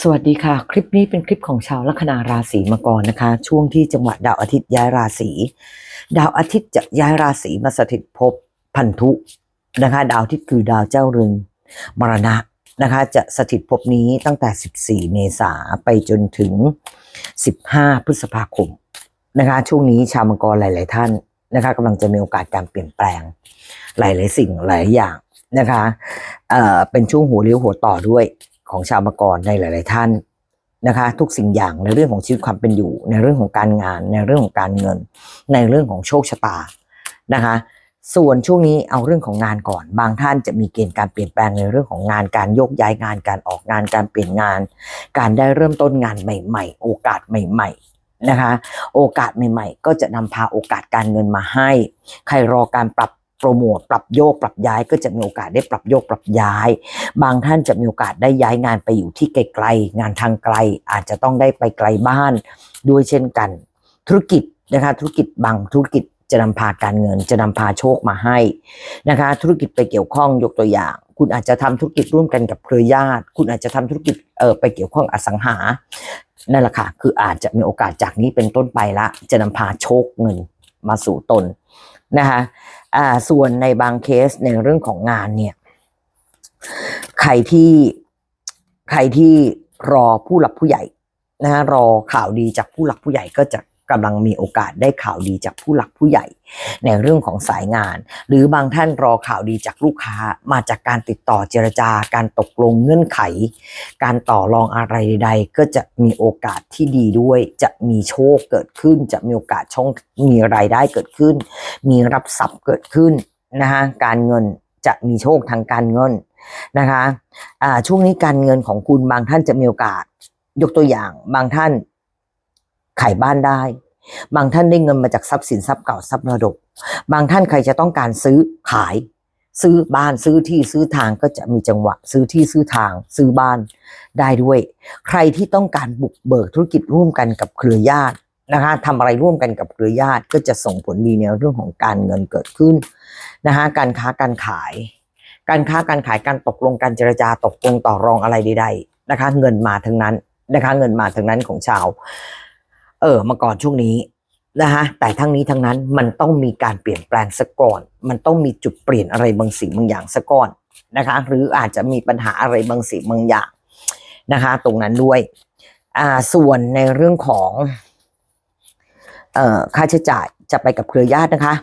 สวัสดีค่ะ คลิปนี้เป็นคลิปของชาวลัคนาราศีมังกรนะคะ ช่วงที่จังหวะดาวอาทิตย์ย้ายราศีดาวอาทิตย์จะย้ายราศีมาสถิตภพพันธุนะคะ ดาวอาทิตย์คือดาวเจ้าเรือนมรณะนะคะ จะสถิตภพนี้ตั้งแต่ 14 เมษาไปจนถึง 15 พฤษภาคมนะคะ ช่วงนี้ชาวมังกรหลาย ๆ ท่านนะคะกำลังจะมีโอกาสการเปลี่ยนแปลง หลาย ๆ สิ่งหลายอย่างนะคะเอ่อเป็นช่วงหัวเลี้ยวหัวต่อด้วย ของชาวมังกรในหลาย ๆ ท่านนะคะ ทุกสิ่งอย่างในเรื่องของชีวิตความเป็นอยู่ ในเรื่องของการงาน ในเรื่องของการเงิน ในเรื่องของโชคชะตานะคะ ส่วนช่วงนี้เอาเรื่องของงานก่อน บางท่านจะมีเกณฑ์การเปลี่ยนแปลงในเรื่องของงานการโยกย้ายงานการออกงานการเปลี่ยนงาน การได้เริ่มต้นงานใหม่ ๆ โอกาสใหม่ ๆนะคะโอกาสใหม่ ๆ ก็จะนำพาโอกาสการเงินมาให้ ใครรอการปรับ โปรโมทปรับโยกปรับย้ายก็จะมีโอกาสได้ปรับโยกปรับย้าย บางท่านจะมีโอกาสได้ย้ายงานไปอยู่ที่ไกลๆ งานทางไกลอาจจะต้องได้ไปไกลบ้านด้วยเช่นกัน ธุรกิจนะคะธุรกิจบางธุรกิจจะนำพาการเงินจะนำพาโชคมาให้นะคะธุรกิจไปเกี่ยวข้องยกตัวอย่าง คุณอาจจะทำธุรกิจร่วมกันกับเครือญาติ คุณอาจจะทำธุรกิจเออไปเกี่ยวข้องอสังหานั่นแหละค่ะคืออาจจะมีโอกาสจากนี้เป็นต้นไปละ จะนำพาโชคเงินมาสู่ตนนะคะ อ่าส่วนในบางเคสในเรื่องของงานเนี่ย ใครที่ใครที่รอผู้หลักผู้ใหญ่นะฮะรอข่าวดีจากผู้หลักผู้ใหญ่ก็จะ กำลังมีโอกาสได้ข่าวดีจากผู้หลักผู้ใหญ่ ในเรื่องของสายงาน หรือบางท่านรอข่าวดีจากลูกค้ามาจากการติดต่อเจรจาการตกลงเงื่อนไข การต่อรองอะไรใดก็จะมีโอกาสที่ดีด้วย จะมีโชคเกิดขึ้น จะมีโอกาสช่องมีรายได้เกิดขึ้น มีรับทรัพย์เกิดขึ้นนะคะการเงินจะมีโชคทางการเงินนะคะอ่าช่วงนี้การเงินของคุณบางท่านจะมีโอกาสยกตัวอย่างบางท่าน ขายบ้านได้ บางท่านได้เงินมาจากทรัพย์สินทรัพย์เก่าทรัพย์มรดก บางท่านใครจะต้องการซื้อขาย ซื้อบ้านซื้อที่ซื้อทางก็จะมีจังหวะ ซื้อที่ซื้อทาง ซื้อบ้านได้ด้วย ใครที่ต้องการบุกเบิกธุรกิจร่วมกันกับเครือญาตินะคะทำอะไรร่วมกันกับเครือญาติก็จะส่งผลดีในเรื่องของการเงินเกิดขึ้นนะคะการค้าการขาย การค้าการขายการตกลงการเจรจาตกลงต่อรองอะไรใดๆนะคะ เงินมาทั้งนั้นนะคะ เงินมาทั้งนั้นของชาว ออมาก่อนช่วงนี้นะคะแต่ทั้งนี้ทั้งนั้นมันต้องมีการเปลี่ยนแปลงซะก่อน มันต้องมีจุดเปลี่ยนอะไรบางสิ่งบางอย่างซะก่อนนะคะ หรืออาจจะมีปัญหาอะไรบางสิ่งบางอย่างนะคะ ตรงนั้นด้วยอ่าส่วนในเรื่องของเอ่อค่าใช้จ่ายจะไปกับเครือญาตินะคะ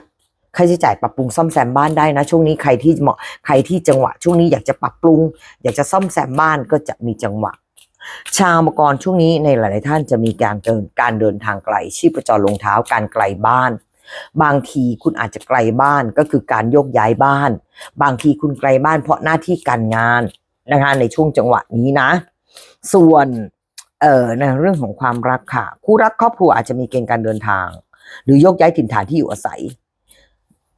ค่าใช้จ่ายปรับปรุงซ่อมแซมบ้านได้นะช่วงนี้ใครที่เหมาะใครที่จังหวะ ช่วงนี้อยากจะปรับปรุง อยากจะซ่อมแซมบ้านก็จะมีจังหวะ ชาวมังกรช่วงนี้ในหลาย ๆ ท่านจะมีการเดินการเดินทางไกลชีพจรลงเท้าการไกลบ้าน บางทีคุณอาจจะไกลบ้านก็คือการโยกย้ายบ้าน บางทีคุณไกลบ้านเพราะหน้าที่การงานนะคะในช่วงจังหวะนี้นะ ส่วนเอ่อในเรื่องของความรักค่ะ คู่รักครอบครัวอาจจะมีเกณฑ์การเดินทาง หรือโยกย้ายถิ่นฐานที่อยู่อาศัย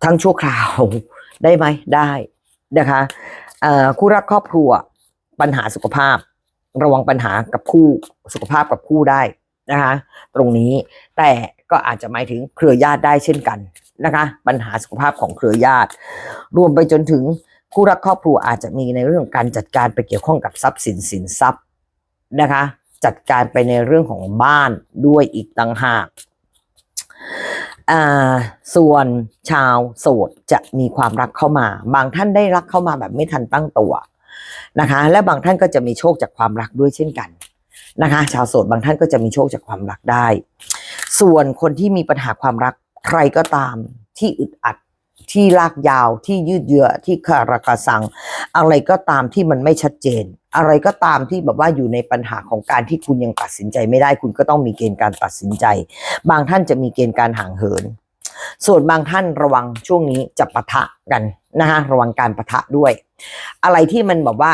ทั้งชั่วคราวได้ไหมได้นะคะคู่รักครอบครัวปัญหาสุขภาพ ระวังปัญหากับคู่สุขภาพกับคู่ได้นะคะตรงนี้แต่ก็อาจจะหมายถึงเครือญาติได้เช่นกันนะคะ ปัญหาสุขภาพของเครือญาติ รวมไปจนถึงคู่รักครอบครัวอาจจะมีในเรื่องการจัดการไปเกี่ยวข้องกับทรัพย์สินสินทรัพย์นะคะ จัดการไปในเรื่องของบ้านด้วยอีกต่างหากอ่าส่วนชาวโสดจะมีความรักเข้ามา บางท่านได้รักเข้ามาแบบไม่ทันตั้งตัว นะคะ และบางท่านก็จะมีโชคจากความรักด้วยเช่นกันนะคะ ชาวโสดบางท่านก็จะมีโชคจากความรักได้ ส่วนคนที่มีปัญหาความรักใครก็ตามที่อึดอัดที่ลากยาวที่ยืดเยื้อที่คาราคาซัง อะไรก็ตามที่มันไม่ชัดเจน อะไรก็ตามที่แบบว่าอยู่ในปัญหาของการที่คุณยังตัดสินใจไม่ได้ คุณก็ต้องมีเกณฑ์การตัดสินใจ บางท่านจะมีเกณฑ์การห่างเหิน ส่วนบางท่านระวังช่วงนี้จะปะทะกันนะคะระวังการปะทะด้วย อะไรที่มันแบบว่า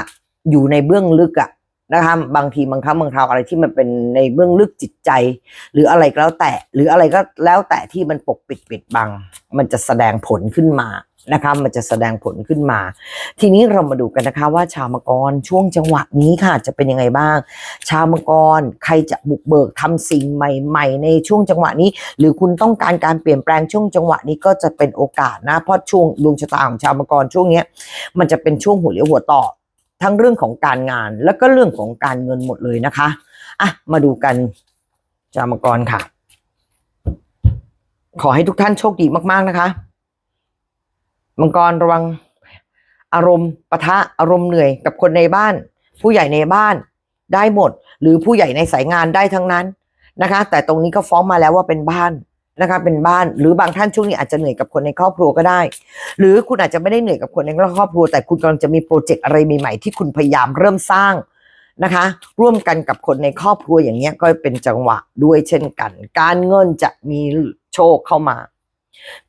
อยู่ในเบื้องลึกอะนะคะบางทีบางครั้งบางคราวอะไรที่มันเป็นในเบื้องลึกจิตใจ หรืออะไรก็แล้วแต่ หรืออะไรก็แล้วแต่ที่มันปกปิดปิดบัง มันจะแสดงผลขึ้นมา นะคะมันจะแสดงผลขึ้นมา ทีนี้เรามาดูกันนะคะว่าชาวมังกรช่วงจังหวะนี้ค่ะ จะเป็นยังไงบ้าง ชาวมังกรใครจะบุกเบิกทำสิ่งใหม่ ๆ ในช่วงจังหวะนี้ หรือคุณต้องการการเปลี่ยนแปลงช่วงจังหวะนี้ก็จะเป็นโอกาสนะเพราะช่วงดวงชะตาของชาวมังกรช่วงนี้มันจะเป็นช่วงหัวเลี้ยวหัวต่อ ทั้งเรื่องของการงาน แล้วก็เรื่องของการเงินหมดเลยนะคะอะมาดูกันจาวมังกรค่ะ ขอให้ทุกท่านโชคดีมากๆนะคะ มังกรระวังอารมณ์ปะทะอารมณ์เหนื่อยกับคนในบ้าน ผู้ใหญ่ในบ้านได้หมด หรือผู้ใหญ่ในสายงานได้ทั้งนั้นนะคะ แต่ตรงนี้ก็ฟ้องมาแล้วว่าเป็นบ้านนะคะเป็นบ้านหรือบางท่านช่วงนี้อาจจะเหนื่อยกับคนในครอบครัวก็ได้ หรือคุณอาจจะไม่ได้เหนื่อยกับคนในครอบครัว แต่คุณกำลังจะมีโปรเจกต์อะไรใหม่ๆที่คุณพยายามเริ่มสร้างนะคะ ร่วมกันกับคนในครอบครัวอย่างเงี้ยก็เป็นจังหวะด้วยเช่นกัน การเงินจะมีโชคเข้ามา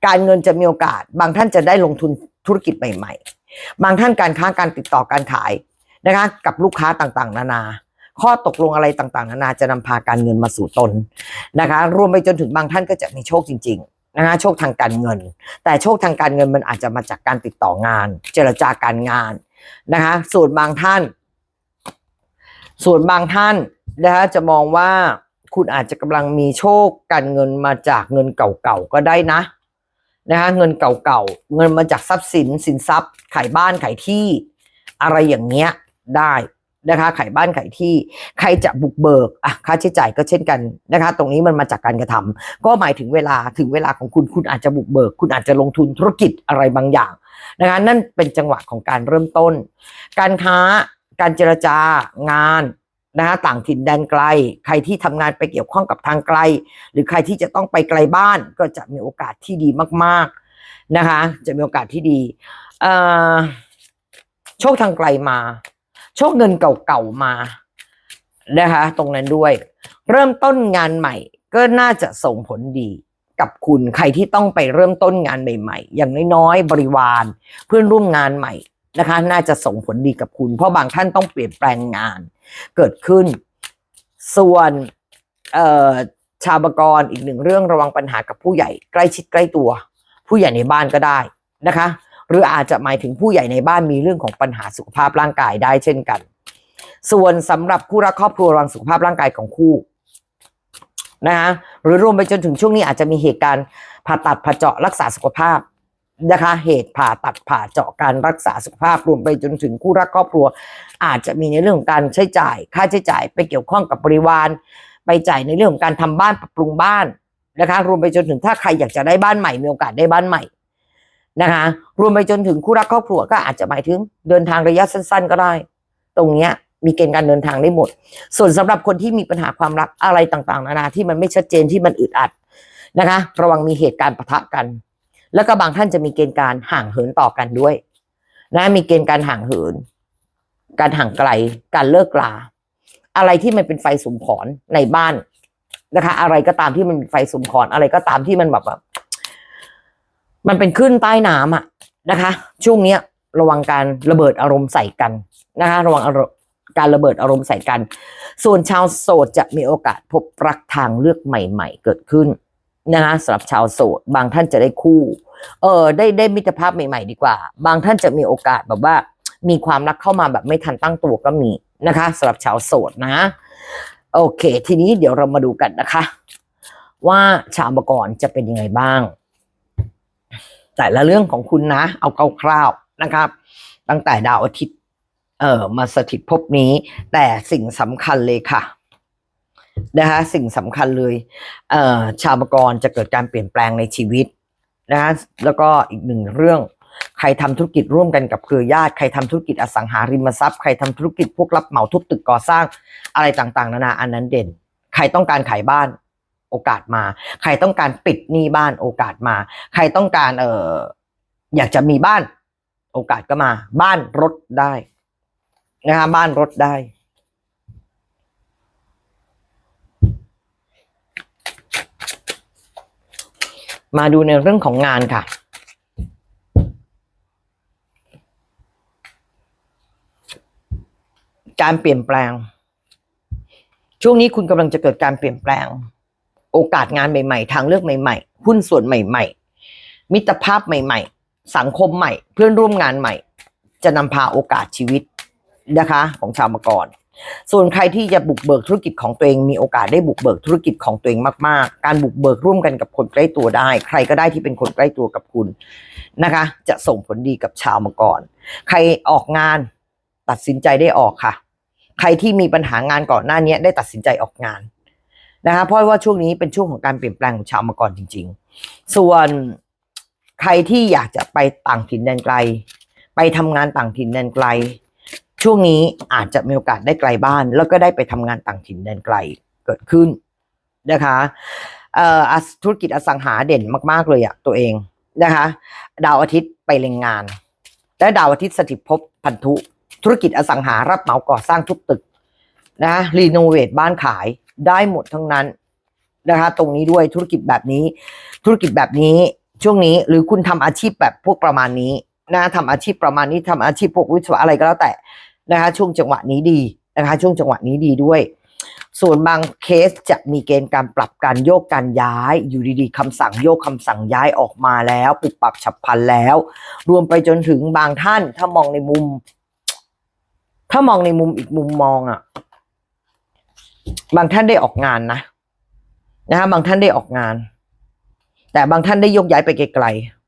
การเงินจะมีโอกาส บางท่านจะได้ลงทุนธุรกิจใหม่ ๆ บางท่านการค้าการติดต่อการขายนะคะกับลูกค้าต่างๆ นานา ข้อตกลงอะไรต่างๆ นานาจะนำพาการเงินมาสู่ตนนะคะ รวมไปจนถึงบางท่านก็จะมีโชคจริง ๆนะคะโชคทางการเงิน แต่โชคทางการเงินมันอาจจะมาจากการติดต่องาน เจรจาการงานนะคะส่วนบางท่าน ส่วนบางท่านนะคะจะมองว่า คุณอาจจะกำลังมีโชคการเงินมาจากเงินเก่าๆก็ได้นะนะคะเงินเก่าๆเงินมาจากทรัพย์สินสินทรัพย์ ขายบ้านขายที่ อะไรอย่างเงี้ยได้นะคะขายบ้านขายที่ใครจะบุกเบิกอะค่าใช้จ่ายก็เช่นกันนะคะ ตรงนี้มันมาจากการกระทำก็หมายถึงเวลาถึงเวลาของคุณคุณอาจจะบุกเบิก คุณอาจจะลงทุนธุรกิจอะไรบางอย่างนะคะนั่นเป็นจังหวะของการเริ่มต้น การค้าการเจรจางาน นะคะต่างถิ่นแดนไกล ใครที่ทำงานไปเกี่ยวข้องกับทางไกล หรือใครที่จะต้องไปไกลบ้านก็จะมีโอกาสที่ดีมาก ๆนะคะ จะมีโอกาสที่ดีโชคทางไกลมา โชคเงินเก่าๆมานะคะ ตรงนั้นด้วย เริ่มต้นงานใหม่ก็น่าจะส่งผลดีกับคุณใครที่ต้องไปเริ่มต้นงานใหม่ ๆ อย่างน้อยๆบริวาร เพื่อนร่วมงานใหม่ นะคะ น่าจะส่งผลดีกับคุณ เพราะบางท่านต้องเปลี่ยนแปลงงาน เกิดขึ้น ส่วนชาวบกรอีกหนึ่งเรื่องระวังปัญหากับผู้ใหญ่ใกล้ชิดใกล้ตัว ผู้ใหญ่ในบ้านก็ได้นะคะ หรืออาจจะหมายถึงผู้ใหญ่ในบ้านมีเรื่องของปัญหาสุขภาพร่างกายได้เช่นกัน ส่วนสำหรับคู่รักครอบครัวระวังสุขภาพร่างกายของคู่นะคะหรือรวมไปจนถึงช่วงนี้อาจจะมีเหตุการณ์ผ่าตัดผ่าเจาะรักษาสุขภาพ นะคะ เหตุผ่าตัดผ่าเจาะการรักษาสุขภาพรวมไปจนถึงคู่รักครอบครัว อาจจะมีในเรื่องของการใช้จ่าย ค่าใช้จ่ายไปเกี่ยวข้องกับบริวาร ไปจ่ายในเรื่องของการทำบ้านปรับปรุงบ้านนะคะ รวมไปจนถึงถ้าใครอยากจะได้บ้านใหม่มีโอกาสได้บ้านใหม่นะคะ รวมไปจนถึงคู่รักครอบครัวก็อาจจะหมายถึงเดินทางระยะสั้น ๆ ก็ได้ ตรงเนี้ยมีเกณฑ์การเดินทางได้หมด ส่วนสำหรับคนที่มีปัญหาความรักอะไรต่างๆ นานาที่มันไม่ชัดเจนที่มันอึดอัดนะคะ ระวังมีเหตุการณ์ปะทะกัน แล้วก็บางท่านจะมีเกณฑ์การห่างเหินต่อกันด้วยนะมีเกณฑ์การห่างเหิน การห่างไกล การเลิกลา อะไรที่มันเป็นไฟสุมขอนในบ้านนะคะ อะไรก็ตามที่มันเป็นไฟสุมขอนอะไรก็ตามที่มันแบบแบบมันเป็นขึ้นใต้น้ำอะนะคะ ช่วงเนี้ย ระวังการระเบิดอารมณ์ใส่กันนะคะ ระวังอารมณ์การระเบิดอารมณ์ใส่กัน ส่วนชาวโสดจะมีโอกาสพบรักทางเลือกใหม่ ๆ เกิดขึ้น นะคะสำหรับชาวโสด บางท่านจะได้คู่ เออได้ได้มิตรภาพใหม่ ๆ ดีกว่า บางท่านจะมีโอกาสแบบว่า มีความรักเข้ามาแบบไม่ทันตั้งตัวก็มีนะคะสำหรับชาวโสดนะ โอเค ทีนี้เดี๋ยวเรามาดูกันนะคะ ว่าชาวบกรจะเป็นยังไงบ้าง แต่ละเรื่องของคุณนะ เอาคร่าวๆนะครับ ตั้งแต่ดาวอาทิตย์ เอ่อมาสถิตภพนี้ แต่สิ่งสำคัญเลยค่ะ นะคะสิ่งสำคัญเลยเอ่อชาวบกรจะเกิดการเปลี่ยนแปลงในชีวิตนะคะแล้วก็อีกหนึ่งเรื่องใครทำธุรกิจร่วมกันกับเครือญาติ ใครทำธุรกิจอสังหาริมทรัพย์ ใครทำธุรกิจพวกรับเหมาทุบตึกก่อสร้างอะไรต่างๆ นานาอันนั้นเด่น ใครต้องการขายบ้านโอกาสมา ใครต้องการปิดหนี้บ้านโอกาสมา ใครต้องการเอ่ออยากจะมีบ้าน โอกาสก็มา บ้านรถได้นะคะบ้านรถได้ มาดูในเรื่องของงานค่ะ การเปลี่ยนแปลง ช่วงนี้คุณกำลังจะเกิดการเปลี่ยนแปลง โอกาสงานใหม่ ๆ ทางเลือกใหม่ ๆ หุ้นส่วนใหม่ ๆ มิตรภาพใหม่ ๆ สังคมใหม่ เพื่อนร่วมงานใหม่ จะนำพาโอกาสชีวิตนะคะ ของชาวมกร ส่วนใครที่จะบุกเบิกธุรกิจของตัวเองมีโอกาสได้บุกเบิกธุรกิจของตัวเองมากๆ การบุกเบิกร่วมกันกับคนใกล้ตัวได้ ใครก็ได้ที่เป็นคนใกล้ตัวกับคุณนะคะ จะส่งผลดีกับชาวมังกรใครออกงานตัดสินใจได้ออกค่ะ ใครที่มีปัญหางานก่อนหน้านี้ได้ตัดสินใจออกงานนะคะเพราะว่าช่วงนี้เป็นช่วงของการเปลี่ยนแปลงของชาวมังกรจริง ๆ ส่วนใครที่อยากจะไปต่างถิ่นแดนไกล ไปทำงานต่างถิ่นแดนไกล ช่วงนี้อาจจะมีโอกาสได้ไกลบ้าน แล้วก็ได้ไปทำงานต่างถิ่นแดนไกลเกิดขึ้นนะคะเอ่อธุรกิจอสังหาเด่นมาก ๆ เลยอะตัวเองนะคะ ดาวอาทิตย์ไปเล็งงาน และดาวอาทิตย์สถิตภพพันธุ ธุรกิจอสังหารับเหมาก่อสร้างทุกตึกนะรีโนเวทบ้านขายได้หมดทั้งนั้นนะคะ ตรงนี้ด้วยธุรกิจแบบนี้ ธุรกิจแบบนี้ช่วงนี้หรือคุณทำอาชีพแบบพวกประมาณนี้นะทำอาชีพประมาณนี้ทำอาชีพพวกวิศวะอะไรก็แล้วแต่ นะคะช่วงจังหวะนี้ดีนะคะช่วงจังหวะนี้ดีด้วย ส่วนบางเคสจะมีเกณฑ์การปรับการโยกการย้าย อยู่ดีๆคำสั่งโยกคำสั่งย้ายออกมาแล้วปรับปรับฉับพลันแล้ว รวมไปจนถึงบางท่านถ้ามองในมุม ถ้ามองในมุมอีกมุมมองอะ่ะ บางท่านได้ออกงานนะนะฮะบางท่านได้ออกงาน แต่บางท่านได้โยกย้ายไปไกลๆ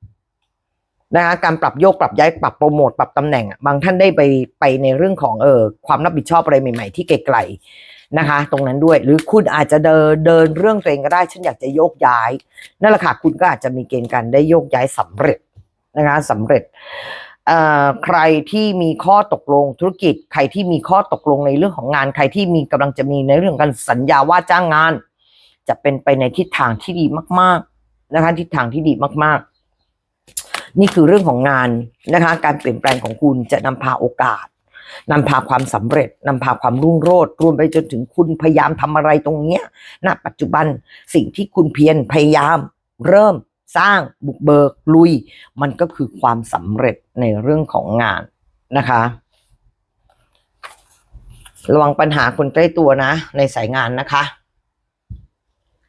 นะคะการปรับโยกปรับย้ายปรับโปรโมทปรับตำแหน่งอะบางท่านได้ไปไปในเรื่องของเออความรับผิดชอบอะไรใหม่ ๆ ที่ไกลๆนะคะ ตรงนั้นด้วยหรือคุณอาจจะเดินเดินเรื่องตัวเองก็ได้ฉันอยากจะโยกย้ายนั่นแหละค่ะคุณก็อาจจะมีเกณฑ์การได้โยกย้ายสำเร็จนะคะสำเร็จเอ่อใครที่มีข้อตกลงธุรกิจ ใครที่มีข้อตกลงในเรื่องของงาน ใครที่มีกำลังจะมีในเรื่องการสัญญาว่าจ้างงาน จะเป็นไปในทิศทางที่ดีมาก ๆ นะคะทิศทางที่ดีมาก ๆ นี่คือเรื่องของงานนะคะ การเปลี่ยนแปลงของคุณจะนำพาโอกาสนำพาความสำเร็จนำพาความรุ่งโรจน์รวมไปจนถึงคุณพยายามทำอะไรตรงเนี้ยณปัจจุบันสิ่งที่คุณเพียรพยายาม เริ่มสร้างบุกเบิกลุย มันก็คือความสำเร็จในเรื่องของงานนะคะ ระวังปัญหาคนใกล้ตัวนะ ในสายงานนะคะ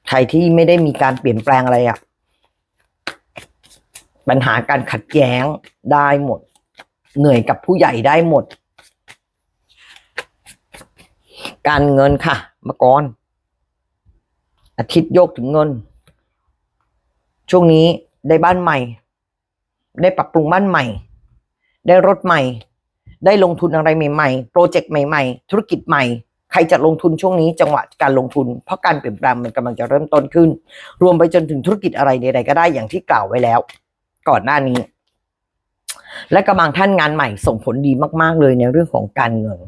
ใครที่ไม่ได้มีการเปลี่ยนแปลงอะไรอะ่ะ ปัญหาการขัดแย้งได้หมด เหนื่อยกับผู้ใหญ่ได้หมด การเงินค่ะมก่อนอาทิตย์โยกถึงเงิน ช่วงนี้ได้บ้านใหม่ ได้ปรับปรุงบ้านใหม่ ได้รถใหม่ ได้ลงทุนอะไรใหม่ๆ โปรเจกต์ใหม่ ๆ ธุรกิจใหม่ใครจะลงทุนช่วงนี้จังหวะการลงทุน เพราะการเปลี่ยนแปลงมันกำลังจะเริ่มต้นขึ้น รวมไปจนถึงธุรกิจอะไรใดๆก็ได้อย่างที่กล่าวไว้แล้ว ก่อนหน้านี้ และกำลังท่านงานใหม่ส่งผลดีมาก ๆ เลยในเรื่องของการเงิน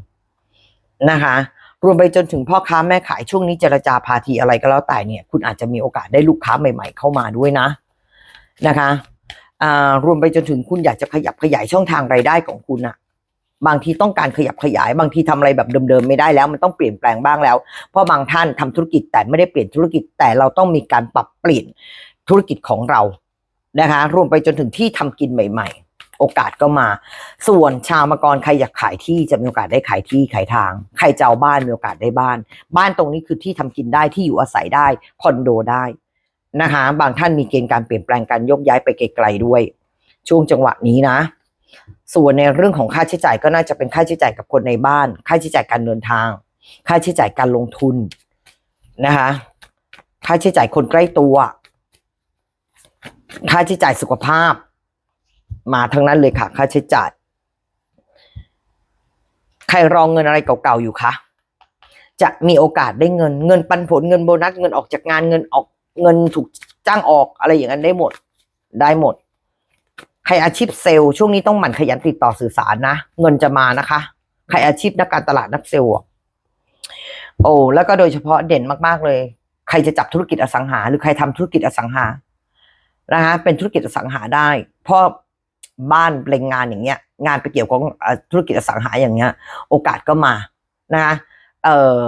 นะคะ รวมไปจนถึงพ่อค้าแม่ขายช่วงนี้เจรจาพาทีอะไรก็แล้วแต่เนี่ย คุณอาจจะมีโอกาสได้ลูกค้าใหม่ ๆ เข้ามาด้วยนะนะคะรวมไปจนถึงคุณอยากจะขยับขยายช่องทางรายได้ของคุณอะบางทีต้องการขยับขยาย บางทีทำอะไรแบบเดิมๆไม่ได้แล้ว มันต้องเปลี่ยนแปลงบ้างแล้ว เพราะบางท่านทำธุรกิจแต่ไม่ได้เปลี่ยนธุรกิจแต่เราต้องมีการปรับเปลี่ยนธุรกิจของเรา นะคะ รวมไปจนถึงที่ทำกินใหม่ ๆ โอกาสก็มา ส่วนชาวมกรใครอยากขายที่จะมีโอกาสได้ขายที่ขายทาง ใครจะเอาบ้านมีโอกาสได้บ้าน บ้านตรงนี้คือที่ทำกินได้ที่อยู่อาศัยได้คอนโดได้นะคะ บางท่านมีเกณฑ์การเปลี่ยนแปลงการยกย้ายไปไกลๆด้วย ช่วงจังหวะนี้นะ ส่วนในเรื่องของค่าใช้จ่ายก็น่าจะเป็นค่าใช้จ่ายกับคนในบ้าน ค่าใช้จ่ายการเดินทาง ค่าใช้จ่ายการลงทุนนะคะ ค่าใช้จ่ายคนใกล้ตัว ค่าใช้จ่ายสุขภาพ มาทั้งนั้นเลยค่ะ ค่าใช้จ่าย ใครรองเงินอะไรเก่าๆอยู่คะจะมีโอกาสได้เงิน เงินปันผลเงินโบนัสเงินออกจากงานเงินออกเงินถูกจ้างออกอะไรอย่างนั้นได้หมด ได้หมด ใครอาชีพเซลล์ช่วงนี้ต้องหมั่นขยันติดต่อสื่อสารนะ เงินจะมานะคะ ใครอาชีพนักการตลาดนักเซลล์โอ้แล้วก็โดยเฉพาะเด่นมากๆเลย ใครจะจับธุรกิจอสังหา หรือใครทำธุรกิจอสังหา นะคะเป็นธุรกิจอสังหาได้ เพราะบ้านเปงงานอย่างเงี้ย งานไปเกี่ยวกับเอ่อธุรกิจอสังหาอย่างเงี้ย โอกาสก็มานะคะเอ่อ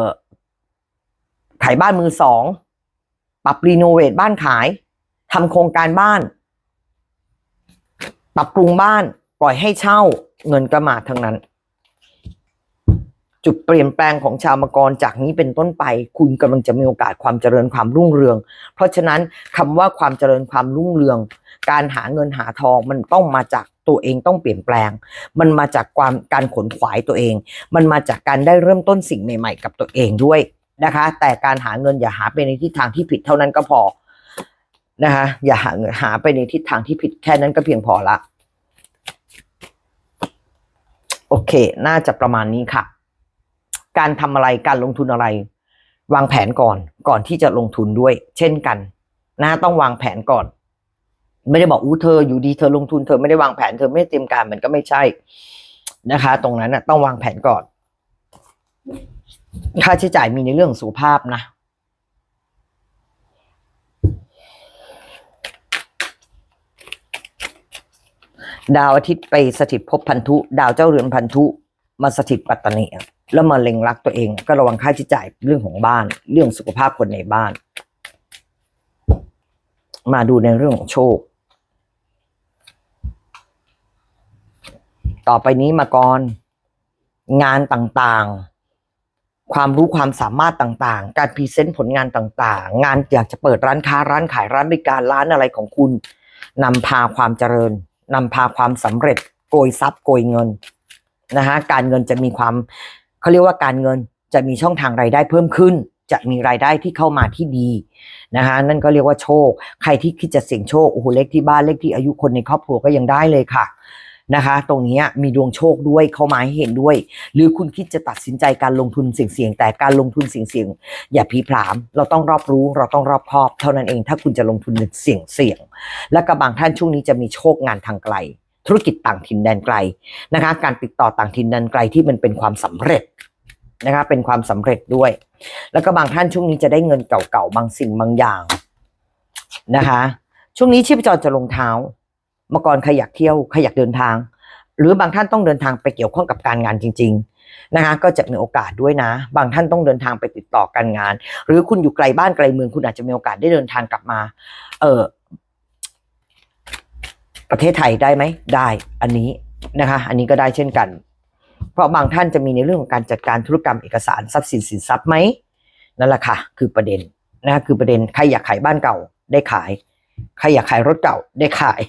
ขายบ้านมือสองปรับรีโนเวทบ้านขายทำโครงการบ้าน ปรับปรุงบ้าน ปล่อยให้เช่าเงินก็มาทั้งนั้น จุดเปลี่ยนแปลงของชาวมกรจากนี้เป็นต้นไป คุณกำลังจะมีโอกาสความเจริญความรุ่งเรือง เพราะฉะนั้นคำว่าความเจริญความรุ่งเรือง การหาเงินหาทองมันต้องมาจากตัวเองต้องเปลี่ยนแปลง มันมาจากความการขนขวายตัวเอง มันมาจากการได้เริ่มต้นสิ่งใหม่ๆ กับตัวเองด้วยนะคะ แต่การหาเงินอย่าหาไปในทิศทางที่ผิดเท่านั้นก็พอนะคะอย่าหาเงินหาไปในทิศทางที่ผิดแค่นั้นก็เพียงพอละโอเค น่าจะประมาณนี้ค่ะ การทำอะไรการลงทุนอะไร วางแผนก่อนก่อนที่จะลงทุนด้วย เช่นกัน นะต้องวางแผนก่อน ไม่ได้บอกอู้เธออยู่ดีเธอลงทุนเธอไม่ได้วางแผนเธอไม่ได้เตรียมการมันก็ไม่ใช่นะคะ ตรงนั้นนะต้องวางแผนก่อน ค่าใช้จ่ายมีในเรื่องสุขภาพนะดาวอาทิตย์ไปสถิตภพพันธุ ดาวเจ้าเรือนพันธุ มาสถิตปัตตานี แล้วมาเล็งรักตัวเอง ก็ระวังค่าใช้จ่ายเรื่องของบ้าน เรื่องสุขภาพคนในบ้าน มาดูในเรื่องของโชค ต่อไปนี้มาก่อนงานต่างๆ ความรู้ความสามารถต่างๆ การพรีเซนต์ผลงานต่างๆ งานอยากจะเปิดร้านค้าร้านขายร้านบริการร้านอะไรของคุณนำพาความเจริญนำพาความสำเร็จ โกยทรัพย์โกยเงินนะฮะการเงินจะมีความ เขาเรียกว่าการเงินจะมีช่องทางรายได้เพิ่มขึ้น จะมีรายได้ที่เข้ามาที่ดีนะคะนั่นก็เรียกว่าโชค ใครที่คิดจะเสี่ยงโชคโอ้โหเลขที่บ้านเลขที่อายุคนในครอบครัวก็ยังได้เลยค่ะนะคะ ตรงนี้มีดวงโชคด้วยเข้ามาให้เห็นด้วย หรือคุณคิดจะตัดสินใจการลงทุนเสี่ยงๆแต่การลงทุนเสี่ยงๆอย่าพลีผลาม เราต้องรอบรู้เราต้องรอบคอบ เท่านั้นเองถ้าคุณจะลงทุนเสี่ยงเสี่ยงๆและก็บางท่านช่วงนี้จะมีโชคงานทางไกล ธุรกิจต่างถิ่นแดนไกลนะคะ การติดต่อต่างถิ่นแดนไกลที่มันเป็นความสำเร็จนะคะ เป็นความสำเร็จด้วย แล้วก็บางท่านช่วงนี้จะได้เงินเก่าๆบางสิ่งบางอย่างนะคะ ช่วงนี้ชีพจรจะลงเท้ามื่อก่อนใครอยากเที่ยวใครอยากเดินทาง หรือบางท่านต้องเดินทางไปเกี่ยวข้องกับการงานจริง ๆนะคะ ก็จะมีโอกาสด้วยนะ บางท่านต้องเดินทางไปติดต่อการงาน หรือคุณอยู่ไกลบ้านไกลเมืองคุณอาจจะมีโอกาสได้เดินทางกลับมา เออ ประเทศไทยได้ไหมได้อันนี้นะคะ อันนี้ก็ได้เช่นกัน เพราะบางท่านจะมีในเรื่องของการจัดการธุรกรรมเอกสารทรัพย์สินสินทรัพย์ไหมนั่นแหละค่ะ คือประเด็นนะคือประเด็นใครอยากขายบ้านเก่าได้ขายใครอยากขายรถเก่าได้ขาย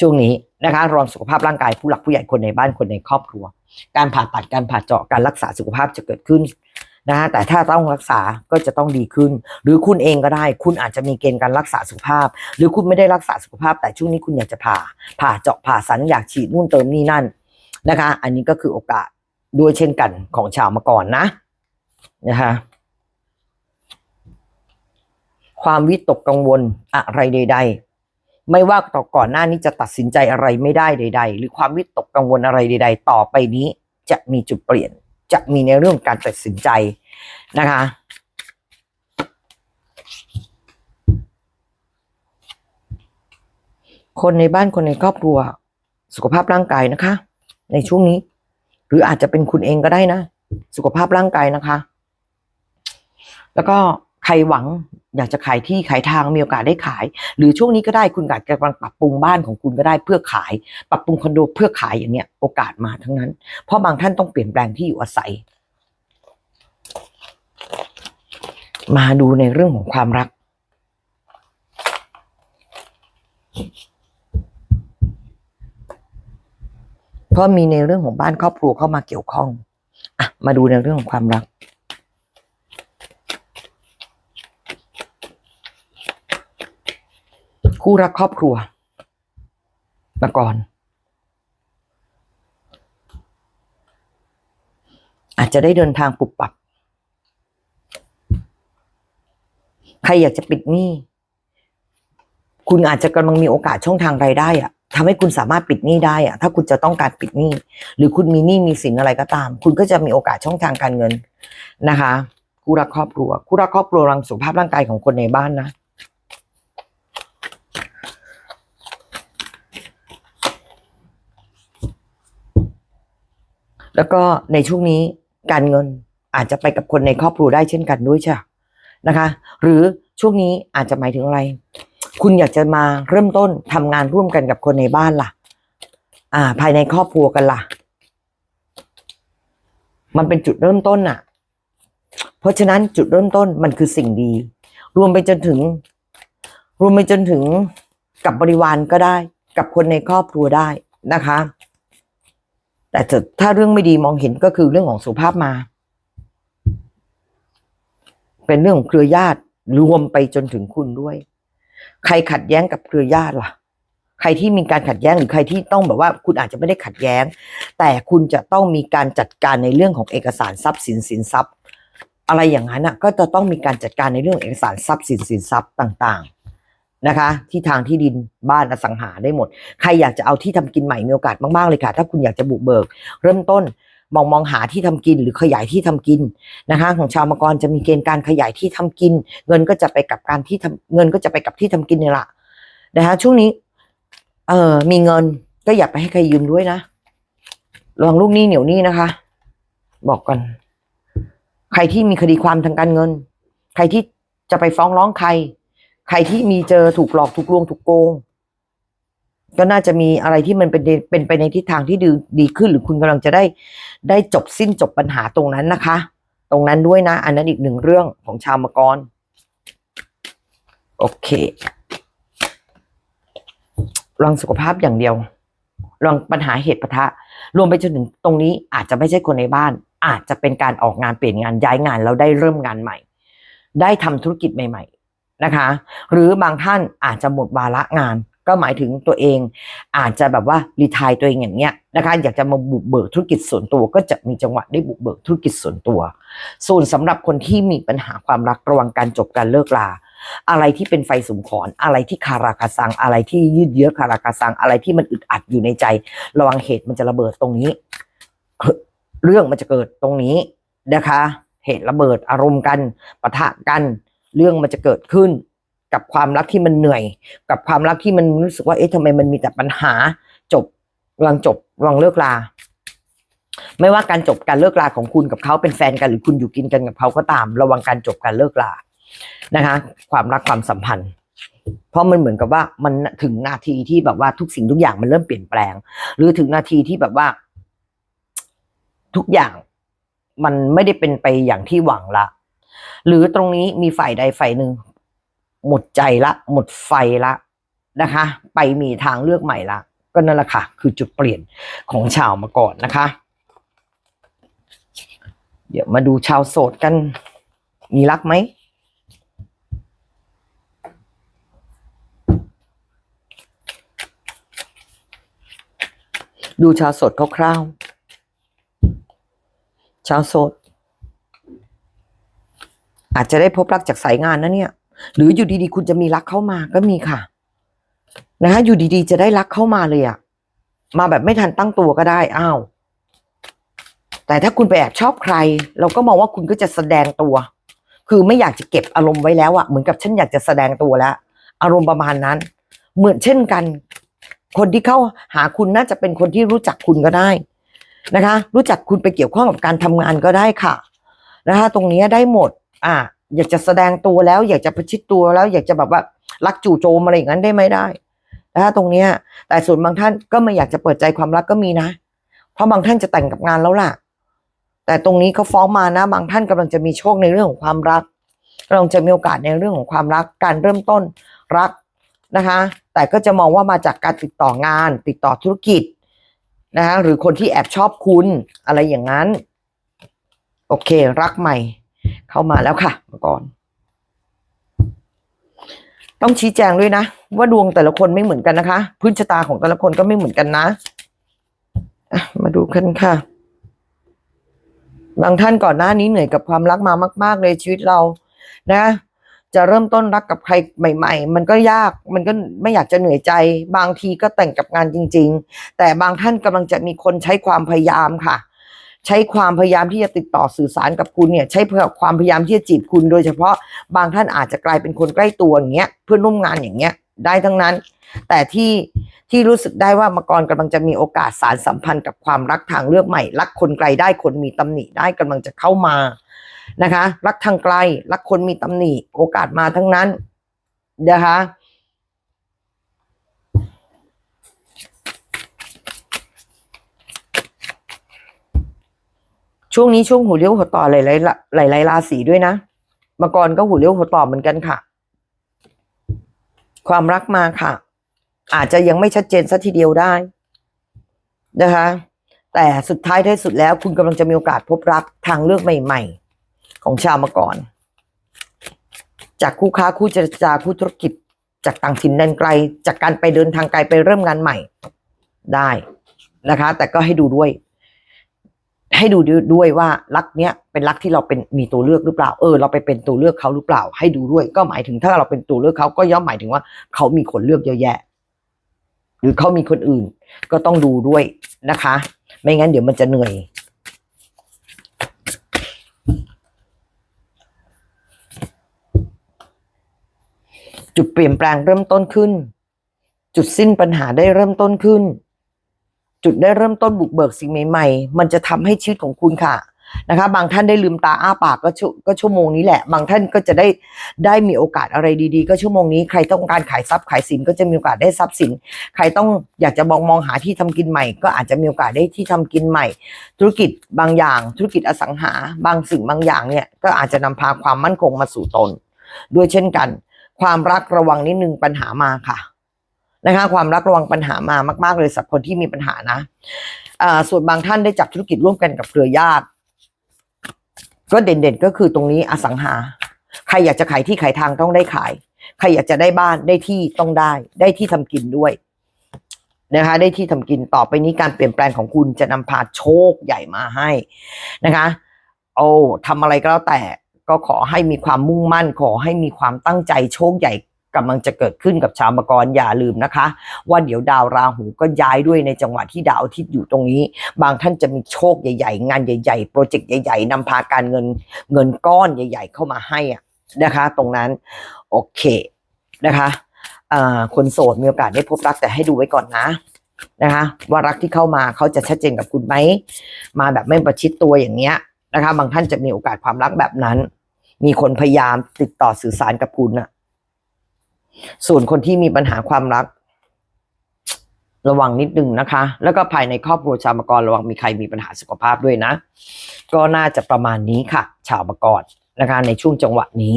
ช่วงนี้นะคะรองสุขภาพร่างกายผู้หลักผู้ใหญ่คนในบ้านคนในครอบครัว การผ่าตัดการผ่าเจาะการรักษาสุขภาพจะเกิดขึ้น นะแต่ถ้าต้องรักษาก็จะต้องดีขึ้น หรือคุณเองก็ได้ คุณอาจจะมีเกณฑ์การรักษาสุขภาพ หรือคุณไม่ได้รักษาสุขภาพ แต่ช่วงนี้คุณอยากจะผ่า ผ่าเจาะผ่าสันอยากฉีดนู่นเติมนี่นั่นนะคะ อันนี้ก็คือโอกาสด้วยเช่นกันของชาวมาก่อนนะนะคะความวิตกกังวลอะไรใด ๆ ไม่ว่าต่อก่อนหน้านี้จะตัดสินใจอะไรไม่ได้ใด ๆ หรือความวิตกกังวลอะไรใด ๆ ต่อไปนี้จะมีจุดเปลี่ยน จะมีในเรื่องการตัดสินใจนะคะ คนในบ้านคนในครอบครัว สุขภาพร่างกายนะคะ ในช่วงนี้ หรืออาจจะเป็นคุณเองก็ได้นะ สุขภาพร่างกายนะคะ แล้วก็ ใครหวังอยากจะขายที่ขายทางมีโอกาสได้ขาย หรือช่วงนี้ก็ได้คุณอาจจะกำลังปรับปรุงบ้านของคุณก็ได้เพื่อขาย ปรับปรุงคอนโดเพื่อขายอย่างเนี้ยโอกาสมาทั้งนั้น เพราะบางท่านต้องเปลี่ยนแปลงที่อยู่อาศัย มาดูในเรื่องของความรัก เพราะมีในเรื่องของบ้านครอบครัวเข้ามาเกี่ยวข้องอะมาดูในเรื่องของความรัก คู่รักครอบครัว มาก่อน อาจจะได้เดินทางปุบปับ ใครอยากจะปิดหนี้คุณอาจจะกำลังมีโอกาสช่องทางรายได้อะทำให้คุณสามารถปิดหนี้ได้อะถ้าคุณจะต้องการปิดหนี้ หรือคุณมีหนี้มีสินอะไรก็ตาม คุณก็จะมีโอกาสช่องทางการเงินนะคะคู่รักครอบครัวคู่รักครอบครัวรังสุขภาพร่างกายของคนในบ้านนะ แล้วก็ในช่วงนี้การเงินอาจจะไปกับคนในครอบครัวได้เช่นกันด้วยใช่นะคะ หรือช่วงนี้อาจจะหมายถึงอะไร คุณอยากจะมาเริ่มต้นทำงานร่วมกันกับคนในบ้านล่ะ อ่า ภายในครอบครัวกันล่ะ มันเป็นจุดเริ่มต้นน่ะ เพราะฉะนั้นจุดเริ่มต้นมันคือสิ่งดี รวมไปจนถึง รวมไปจนถึงกับบริวารก็ได้ กับคนในครอบครัวได้นะคะ แต่ถ้าเรื่องไม่ดีมองเห็นก็คือเรื่องของสุภาพมา เป็นเรื่องของเครือญาติรวมไปจนถึงคุณด้วย ใครขัดแย้งกับเครือญาติล่ะ ใครที่มีการขัดแย้งหรือใครที่ต้องแบบว่า คุณอาจจะไม่ได้ขัดแย้ง แต่คุณจะต้องมีการจัดการในเรื่องของเอกสารทรัพย์สินสินทรัพย์ อะไรอย่างนั้นอะ ก็จะต้องมีการจัดการในเรื่องเอกสารทรัพย์สินสินทรัพย์ต่าง ๆ นะคะ ที่ทางที่ดินบ้านอสังหาได้หมด ใครอยากจะเอาที่ทำกินใหม่มีโอกาสมากๆเลยค่ะ ถ้าคุณอยากจะบุกเบิก เริ่มต้นมองมองหาที่ทำกินหรือขยายที่ทำกินนะคะ ของชาวมังกรจะมีเกณฑ์การขยายที่ทำกิน เงินก็จะไปกับการที่ทำเงินก็จะไปกับที่ทำกินนี่แหละนะคะช่วงนี้ เออมีเงินก็อย่าไปให้ใครยืมด้วยนะระวังลูกหนี้เหนียวหนี้นะคะ บอกกันใครที่มีคดีความทางการเงิน ใครที่จะไปฟ้องร้องใคร ใครที่มีเจอถูกหลอกถูกลวงถูกโกง ก็น่าจะมีอะไรที่มันเป็นเป็นไปในทิศทางที่ดีดีขึ้น หรือคุณกำลังจะได้ได้จบสิ้นจบปัญหาตรงนั้นนะคะ ตรงนั้นด้วยนะ อันนั้นอีกหนึ่งเรื่องของชาวมกรโอเคระวังสุขภาพอย่างเดียวระวังปัญหาเหตุปะทะ รวมไปจนถึงตรงนี้อาจจะไม่ใช่คนในบ้าน อาจจะเป็นการออกงานเปลี่ยนงานย้ายงานแล้วได้เริ่มงานใหม่ ได้ทำธุรกิจใหม่ ๆ นะคะ หรือบางท่านอาจจะหมดวาระงาน ก็หมายถึงตัวเอง อาจจะแบบว่ารีทายตัวเองอย่างเงี้ยนะคะอยากจะมาบุกเบิกธุรกิจส่วนตัว ก็จะมีจังหวะได้บุกเบิกธุรกิจส่วนตัว ส่วนสำหรับคนที่มีปัญหาความรักระวังการจบการเลิกลาอะไรที่เป็นไฟสุมขอนอะไรที่คาราคาซัง อะไรที่ยืดเยื้อคาราคาซัง อะไรที่มันอึดอัดอยู่ในใจ ระวังเหตุมันจะระเบิดตรงนี้ เรื่องมันจะเกิดตรงนี้นะคะ เหตุระเบิดอารมณ์กันปะทะกัน เรื่องมันจะเกิดขึ้น กับความรักที่มันเหนื่อย กับความรักที่มันรู้สึกว่าเอ๊ะทำไมมันมีแต่ปัญหา จบลังจบลังเลิกลา ไม่ว่าการจบการเลิกลาของคุณกับเขาเป็นแฟนกันหรือคุณอยู่กินกันกับเขาก็ตาม ระวังการจบการเลิกลานะคะ ความรักความสัมพันธ์เพราะมันเหมือนกับว่ามันถึงนาทีที่แบบว่าทุกสิ่งทุกอย่างมันเริ่มเปลี่ยนแปลง หรือถึงนาทีที่แบบว่า ทุกอย่างมันไม่ได้เป็นไปอย่างที่หวังละ หรือตรงนี้มีฝ่ายใดฝ่ายหนึ่ง หมดใจละ หมดไฟละนะคะ ไปมีทางเลือกใหม่ละก็นั่นแหละค่ะ คือจุดเปลี่ยนของชาวมาก่อนนะคะ เดี๋ยวมาดูชาวโสดกัน มีรักไหมดูชาวโสดคร่าวๆชาวโสด อาจจะได้พบรักจากสายงานนะเนี่ย หรืออยู่ดีๆ คุณจะมีรักเข้ามาก็มีค่ะ นะคะอยู่ดีๆ จะได้รักเข้ามาเลยอะมาแบบไม่ทันตั้งตัวก็ได้อ้าวแต่ถ้าคุณไปแอบชอบใคร เราก็มองว่าคุณก็จะแสดงตัว คือไม่อยากจะเก็บอารมณ์ไว้แล้วอะเหมือนกับฉันอยากจะแสดงตัวแล้ว อารมณ์ประมาณนั้น เหมือนเช่นกัน คนที่เข้าหาคุณน่าจะเป็นคนที่รู้จักคุณก็ได้นะคะ รู้จักคุณไปเกี่ยวข้องกับการทำงานก็ได้ค่ะนะคะ ตรงนี้ได้หมด อ่า อยากจะแสดงตัวแล้ว อยากจะประชิดตัวแล้ว อยากจะแบบว่ารักจู่โจมอะไรอย่างนั้นได้ไหมได้นะคะตรงเนี้ย แต่ส่วนบางท่านก็ไม่อยากจะเปิดใจความรักก็มีนะ เพราะบางท่านจะแต่งกับงานแล้วล่ะ แต่ตรงนี้เขาฟ้องมานะ บางท่านกำลังจะมีโชคในเรื่องของความรักกำลังจะมีโอกาสในเรื่องของความรัก การเริ่มต้นรักนะคะ แต่ก็จะมองว่ามาจากการติดต่องาน ติดต่อธุรกิจนะคะหรือคนที่แอบชอบคุณอะไรอย่างนั้น โอเค รักใหม่ เข้ามาแล้วค่ะมาก่อนต้องชี้แจงด้วยนะ ว่าดวงแต่ละคนไม่เหมือนกันนะคะ พื้นชะตาของแต่ละคนก็ไม่เหมือนกันนะอะมาดูกันค่ะ บางท่านก่อนหน้านี้เหนื่อยกับความรักมามาก ๆ เลยชีวิตเรา นะ จะเริ่มต้นรักกับใครใหม่ ๆ มันก็ยากมันก็ไม่อยากจะเหนื่อยใจ บางทีก็แต่งกับงานจริง ๆ แต่บางท่านกำลังจะมีคนใช้ความพยายามค่ะ ใช้ความพยายามที่จะติดต่อสื่อสารกับคุณเนี่ย ใช้ความพยายามที่จะจีบคุณ โดยเฉพาะบางท่านอาจจะกลายเป็นคนใกล้ตัวอย่างเงี้ยเพื่อนร่วมงานอย่างเงี้ยได้ทั้งนั้น แต่ที่ที่รู้สึกได้ว่ามังกรกำลังจะมีโอกาสสารสัมพันธ์กับความรักทางเลือกใหม่ รักคนไกลได้คนมีตำหนิได้กำลังจะเข้ามานะคะ รักทางไกล รักคนมีตำหนิโอกาสมาทั้งนั้นนะคะ ช่วงนี้ช่วงหูเลี้ยวหัวต่อหลายๆหลายหลายๆราศีด้วยนะมังกรก็หูเลี้ยวหัวต่อเหมือนกันค่ะ ความรักมาค่ะ อาจจะยังไม่ชัดเจนสัทีเดียวได้นะคะ แต่สุดท้ายท้ายสุดแล้ว คุณกำลังจะมีโอกาสพบรักทางเลือกใหม่ ๆ ของชาวมังกรจากคู่ค้าคู่เจรจาคู่ธุรกิจ จากต่างถิ่นแดนไกล จากการไปเดินทางไกลไปเริ่มงานใหม่ ได้นะคะ แต่ก็ให้ดูด้วย ให้ดูด้วยว่ารักเนี้ยเป็นรักที่เราเป็นมีตัวเลือกหรือเปล่า เออ เราไปเป็นตัวเลือกเขาหรือเปล่า ให้ดูด้วย ก็หมายถึงถ้าเราเป็นตัวเลือกเขาก็ย่อมหมายถึงว่าเขามีคนเลือกเยอะแยะ หรือเขามีคนอื่น ก็ต้องดูด้วยนะคะ ไม่งั้นเดี๋ยวมันจะเหนื่อยจุดเปลี่ยนแปลงเริ่มต้นขึ้น จุดสิ้นปัญหาได้เริ่มต้นขึ้น จุดได้เริ่มต้นบุกเบิกสิ่งใหม่ๆ มันจะทำให้ชีวิตของคุณค่ะนะคะ บางท่านได้ลืมตาอ้าปากก็ชั่วก็ชั่วโมงนี้แหละ บางท่านก็จะได้ได้มีโอกาสอะไรดีๆ ก็ชั่วโมงนี้ใครต้องการขายทรัพย์ขายสินก็จะมีโอกาสได้ทรัพย์สิน ใครต้องอยากจะมองมองหาที่ทำกินใหม่ ก็อาจจะมีโอกาสได้ที่ทำกินใหม่ ธุรกิจบางอย่าง ธุรกิจอสังหา บางสิ่งบางอย่างเนี่ยก็อาจจะนำพาความมั่นคงมาสู่ตน ด้วยเช่นกัน ความรักระวังนิดนึงปัญหามาค่ะ นะคะความรักระวังปัญหามามาก ๆ เลยสำหรับคนที่มีปัญหานะส่วนบางท่านได้จับธุรกิจร่วมกันกับเครือญาติ ก็เด่นๆก็คือตรงนี้อสังหา ใครอยากจะขายที่ขายทางต้องได้ขาย ใครอยากจะได้บ้านได้ที่ต้องได้ ได้ที่ทำกินด้วยนะคะ ได้ที่ทำกินต่อไปนี้การเปลี่ยนแปลงของคุณจะนำพาโชคใหญ่มาให้นะคะ โอ้ทำอะไรก็แล้วแต่ก็ขอให้มีความมุ่งมั่น ขอให้มีความตั้งใจโชคใหญ่ กำลังจะเกิดขึ้นกับชาวมังกรอย่าลืมนะคะ ว่าเดี๋ยวดาวราหูก็ย้ายด้วยในจังหวะที่ดาวอาทิตย์อยู่ตรงนี้ บางท่านจะมีโชคใหญ่ๆ งานใหญ่ ๆ โปรเจกต์ใหญ่ ๆนำพาการเงินเงินก้อนใหญ่ ๆ เข้ามาให้อะนะคะ ตรงนั้นโอเคนะคะคนโสดมีโอกาสได้พบรักแต่ให้ดูไว้ก่อนนะนะคะ ว่ารักที่เข้ามาเขาจะชัดเจนกับคุณไหมมาแบบไม่ประชิดตัวอย่างเนี้ยนะคะ บางท่านจะมีโอกาสความรักแบบนั้น มีคนพยายามติดต่อสื่อสารกับคุณอะ ส่วนคนที่มีปัญหาความรัก ระวังนิดนึงนะคะ แล้วก็ภายในครอบครัวชาวมกรระวังมีใครมีปัญหาสุขภาพด้วยนะ ก็น่าจะประมาณนี้ค่ะ ชาวมกรนะคะในช่วงจังหวะนี้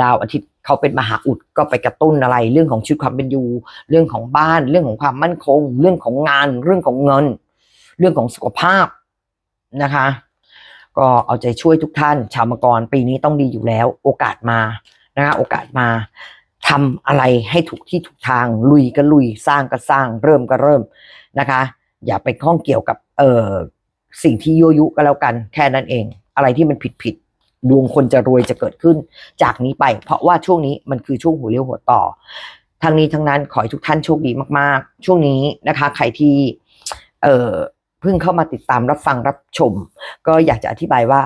ดาวอาทิตย์เขาเป็นมหาอุดก็ไปกระตุ้นอะไร เรื่องของชีวิตความเป็นอยู่ เรื่องของบ้าน เรื่องของความมั่นคง เรื่องของงาน เรื่องของเงิน เรื่องของสุขภาพนะคะ ก็เอาใจช่วยทุกท่าน ชาวมกรปีนี้ต้องดีอยู่แล้ว โอกาสมานะคะโอกาสมา ทำอะไรให้ถูกที่ถูกทาง ลุยก็ลุยสร้างก็สร้างเริ่มก็เริ่มนะคะ อย่าไปข้องเกี่ยวกับเออสิ่งที่ยั่วยุก็แล้วกันแค่นั้นเอง อะไรที่มันผิดผิดดวงคนจะรวยจะเกิดขึ้น จากนี้ไป เพราะว่าช่วงนี้มันคือช่วงหัวเลี้ยวหัวต่อทั้งนี้ทั้งนั้นขอให้ทุกท่านโชคดีมากๆ ช่วงนี้นะคะใครที่เอ่อเพิ่งเข้ามาติดตามรับฟังรับชม ก็อยากจะอธิบายว่า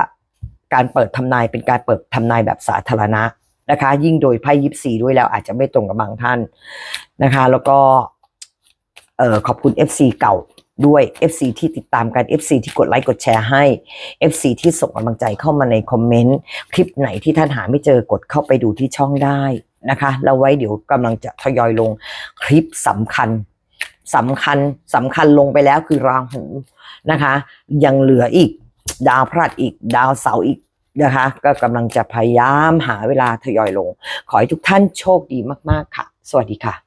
การเปิดทำนายเป็นการเปิดทำนายแบบสาธารณะ นะคะ ยิ่งโดยไพ่ยิปซีด้วยแล้วอาจจะไม่ตรงกับบางท่านนะคะ แล้วก็เออขอบคุณ FC เก่าด้วย FC ที่ติดตามกัน FC ที่กดไลค์กดแชร์ให้ FC ที่ส่งกำลังใจเข้ามาในคอมเมนต์คลิปไหนที่ท่านหาไม่เจอกดเข้าไปดูที่ช่องได้นะคะแล้วไว้เดี๋ยวกำลังจะทยอยลงคลิปสำคัญสำคัญสำคัญลงไปแล้วคือราหูนะคะ ยังเหลืออีก ดาวพฤหัสอีก ดาวเสาร์อีก นะคะ ก็กำลังจะพยายามหาเวลาทยอยลง ขอให้ทุกท่านโชคดีมาก ๆ ค่ะ สวัสดีค่ะ